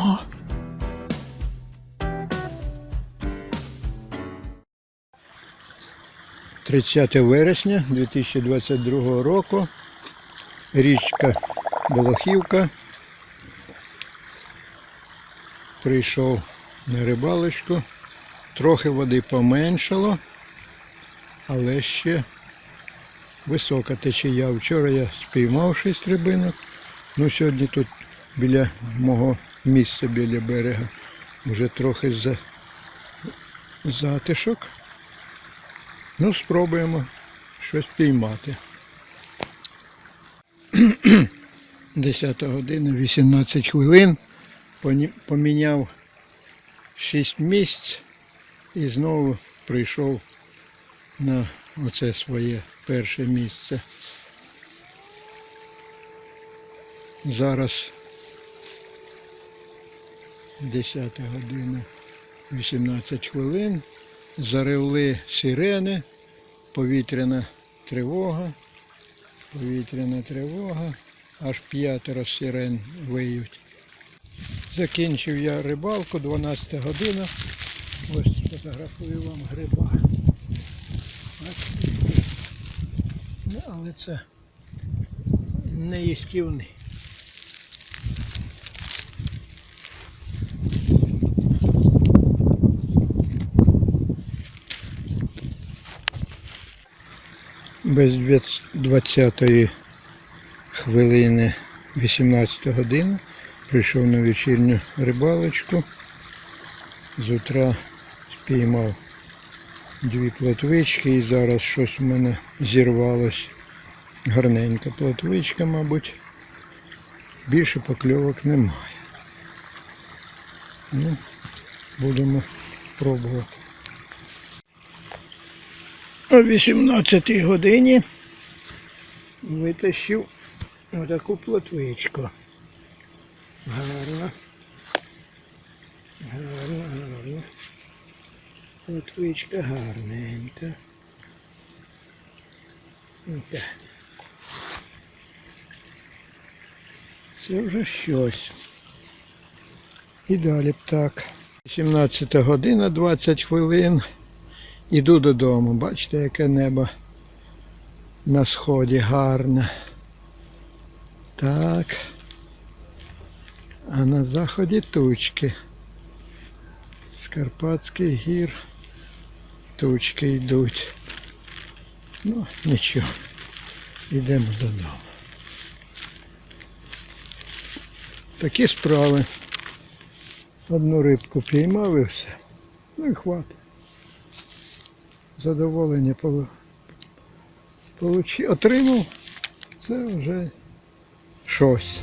Ага. Тридцяте вересня 2022 року. Річка Болохівка. Прийшов на рибалочку. Трохи води поменшало, але ще висока течія. Вчора я спіймав шість рибинок. Ну, сьогодні тут біля мого місця, біля берега, вже трохи за... затишок. Ну, спробуємо щось піймати. 10 година, 18 хвилин. Поміняв 6 місць і знову прийшов на оце своє перше місце. Зараз 10 година 18 хвилин. Заревли сирени, повітряна тривога, повітряна тривога, аж п'ятеро сирен виють. Закінчив я рибалку, 12 година. Ось фотографую вам гриба. Ну, але це не Без 20 хвилини 18 година прийшов на вечірню рибалочку. З утра спіймав дві плотвички і зараз щось у мене зірвалось. Гарненька плотвичка, мабуть. Більше покльовок немає. Ну, будемо пробувати. О 18 годині витащив отаку плотвичку. Гарно. Гарно, гарно. Плотвичка гарненька. Так. Це вже щось. І далі б так. 17 година 20 хвилин. Іду додому. Бачите, яке небо на сході гарне. Так. А на заході тучки. З Карпатських гір тучки йдуть. Ну, нічого. Йдемо додому. Такі справи. Одну рибку піймав і все. Ну і хватить. Задоволення отримав. Це вже щось.